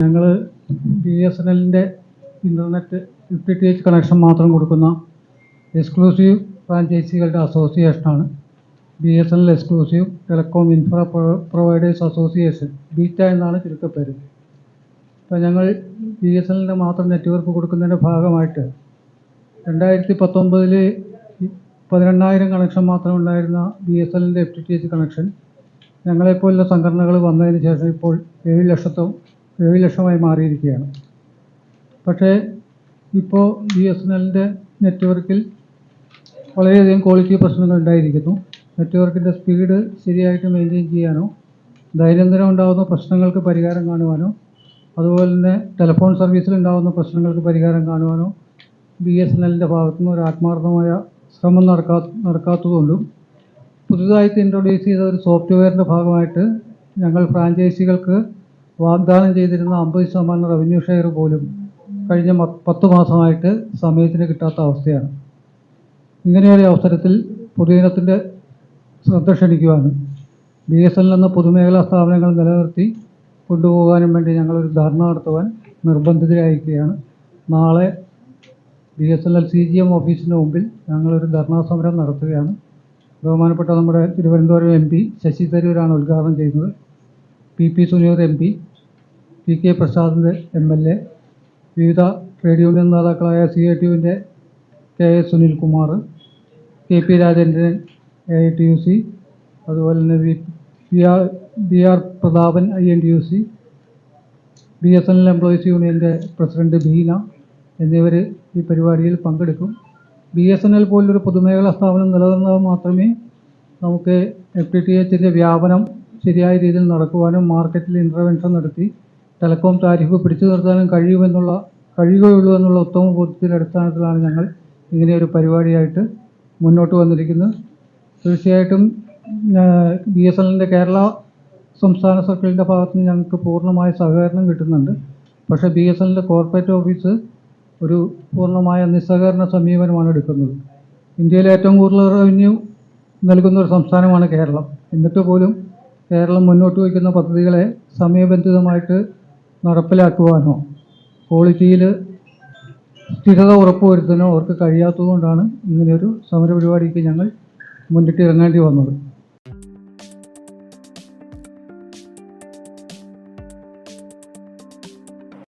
ഞങ്ങൾ B S N എല്ലിന്റെ internet F T T H connection മാത്രം കൊടുക്കുന്ന എക്സ്ക്ലൂസീവ് ഫ്രാഞ്ചൈസികളുടെ അസോസിയേഷനാണ് B S N L exclusive telecom infra providers association BETA എന്നാണ് ചുരുക്കപ്പേര്. അപ്പോൾ ഞങ്ങൾ ബി എസ് എൻ എല്ലിന്റെ മാത്രം നെറ്റ്വർക്ക് കൊടുക്കുന്നതിന്റെ ഭാഗമായിട്ട് രണ്ടായിരത്തി പത്തൊമ്പതിൽ പതിനെണ്ണായിരം കണക്ഷൻ മാത്രം ഉണ്ടായിരുന്ന ബി എസ് എല്ലിന്റെ F T T H connection ഞങ്ങളെപ്പോലുള്ള സംഘടനകൾ വന്നതിന് ശേഷം ഇപ്പോൾ ഏഴ് ലക്ഷത്തോ ഏഴ് ലക്ഷമായി മാറിയിരിക്കുകയാണ്. പക്ഷേ ഇപ്പോൾ ബി എസ് എൻ എല്ലിന്റെ നെറ്റ്വർക്കിൽ വളരെയധികം ക്വാളിറ്റി പ്രശ്നങ്ങൾ ഉണ്ടായിരിക്കുന്നു. നെറ്റ്വർക്കിന്റെ സ്പീഡ് ശരിയായിട്ട് മെയിന്റെയിൻ ചെയ്യാനോ ദൈനംദിനം ഉണ്ടാകുന്ന പ്രശ്നങ്ങൾക്ക് പരിഹാരം കാണുവാനോ അതുപോലെ തന്നെ ടെലിഫോൺ സർവീസിൽ ഉണ്ടാകുന്ന പ്രശ്നങ്ങൾക്ക് പരിഹാരം കാണുവാനോ ബി എസ് എൻ എല്ലിന്റെ ഭാഗത്തുനിന്ന് ഒരു ആത്മാർത്ഥമായ ശ്രമം നടക്കാ നടക്കാത്തതുകൊണ്ടും പുതുതായിട്ട് ഇൻട്രൊഡ്യൂസ് ചെയ്ത ഒരു സോഫ്റ്റ്വെയറിന്റെ ഭാഗമായിട്ട് ഞങ്ങൾ ഫ്രാഞ്ചൈസികൾക്ക് വാഗ്ദാനം ചെയ്തിരുന്ന അമ്പത് ശതമാനം റവന്യൂ ഷെയർ പോലും കഴിഞ്ഞ പത്ത് മാസമായിട്ട് സമയത്തിന് കിട്ടാത്ത അവസ്ഥയാണ്. ഇങ്ങനെയൊരു അവസരത്തിൽ പൊതുജനത്തിന്റെ ശ്രദ്ധ ക്ഷണിക്കുവാനും ബി എസ് എൽ എന്ന പൊതുമേഖലാ സ്ഥാപനങ്ങൾ നിലനിർത്തി കൊണ്ടുപോകാനും വേണ്ടി ഞങ്ങളൊരു ധർണ നടത്തുവാൻ നിർബന്ധിതരായിരിക്കുകയാണ്. നാളെ B S N L C G M ഓഫീസിന് മുമ്പിൽ ഞങ്ങളൊരു ധർണാ സമരം നടത്തുകയാണ്. ബഹുമാനപ്പെട്ട നമ്മുടെ തിരുവനന്തപുരം എം പി ശശി തരൂരാണ് ഉദ്ഘാടനം ചെയ്യുന്നത്. P P Suneer M P P K പ്രസാദിന്റെ M L A വിവിധ ട്രേഡ് യൂണിയൻ നേതാക്കളായ C I T യുവിന്റെ K S Sunilkumar K P Rajendran A I T U C അതുപോലെ തന്നെ V B R B R Prathapan I N T U C B S N L employees യൂണിയന്റെ president Beena എന്നിവർ ഈ പരിപാടിയിൽ പങ്കെടുക്കും. B S N L പോലൊരു പൊതുമേഖലാ സ്ഥാപനം നിലനിർന്നാൽ മാത്രമേ നമുക്ക് എഫ് ടി ടി എച്ചിന്റെ വ്യാപനം ശരിയായ രീതിയിൽ നടക്കുവാനും മാർക്കറ്റിൽ ഇന്റർവെൻഷൻ നടത്തി ടെലികോം താരിഫ് പിടിച്ചു നിർത്താനും കഴിയുമെന്നുള്ള കഴിയുകയുള്ളൂ എന്നുള്ള ഉത്തമ ബോധ്യത്തിന്റെ അടിസ്ഥാനത്തിലാണ് ഞങ്ങൾ ഇങ്ങനെയൊരു പരിപാടിയായിട്ട് മുന്നോട്ട് വന്നിരിക്കുന്നത്. തീർച്ചയായിട്ടും ബി എസ് എല്ലിന്റെ കേരള സംസ്ഥാന സർക്കിളിന്റെ ഭാഗത്ത് നിന്ന് ഞങ്ങൾക്ക് പൂർണമായ സഹകരണം കിട്ടുന്നുണ്ട്. പക്ഷേ ബി എസ് എല്ലിന്റെ കോർപ്പറേറ്റ് ഓഫീസ് ഒരു പൂർണമായ നിസ്സഹകരണ സമീപനമാണ് എടുക്കുന്നത്. ഇന്ത്യയിലെ ഏറ്റവും കൂടുതൽ റവന്യൂ നൽകുന്ന ഒരു സംസ്ഥാനമാണ് കേരളം. എന്നിട്ട് പോലും കേരളം മുന്നോട്ട് വയ്ക്കുന്ന പദ്ധതികളെ സമയബന്ധിതമായിട്ട് നടപ്പിലാക്കുവാനോ ക്വാളിറ്റിയിൽ സ്ഥിരത ഉറപ്പുവരുത്താനോ അവർക്ക് കഴിയാത്തതുകൊണ്ടാണ് ഇങ്ങനെയൊരു സമരപരിപാടിക്ക് ഞങ്ങൾ മുന്നിട്ടിറങ്ങേണ്ടി വന്നത്.